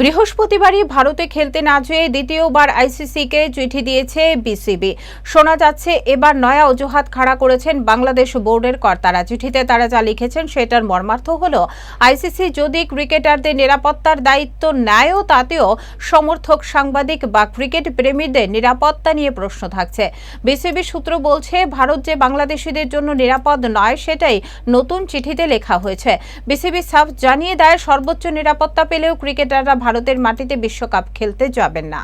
বৃহস্পতিবারই ভারতে খেলতে না যেয়ে দ্বিতীয়বার আইসিসিকে চিঠি দিয়েছে বিসিবি। শোনা যাচ্ছে, এবার নয়া অজুহাত খাড়া করেছেন বাংলাদেশ বোর্ডের কর্তারা। চিঠিতে তারা যা লিখেছেন, সেটার মর্মার্থ হল, আইসিসি যদি ক্রিকেটারদের নিরাপত্তার দায়িত্ব নেয়ও, তাতেও সমর্থক সাংবাদিক বা ক্রিকেট প্রেমীদের নিরাপত্তা নিয়ে প্রশ্ন থাকছে। বিসিবি সূত্র বলছে, ভারত যে বাংলাদেশিদের জন্য নিরাপদ নয়, সেটাই নতুন চিঠিতে লেখা হয়েছে। বিসিবি সাফ জানিয়ে দেয়, সর্বোচ্চ নিরাপত্তা পেলেও ক্রিকেটাররা ভারতের মাটিতে বিশ্বকাপ খেলতে যাবেন না।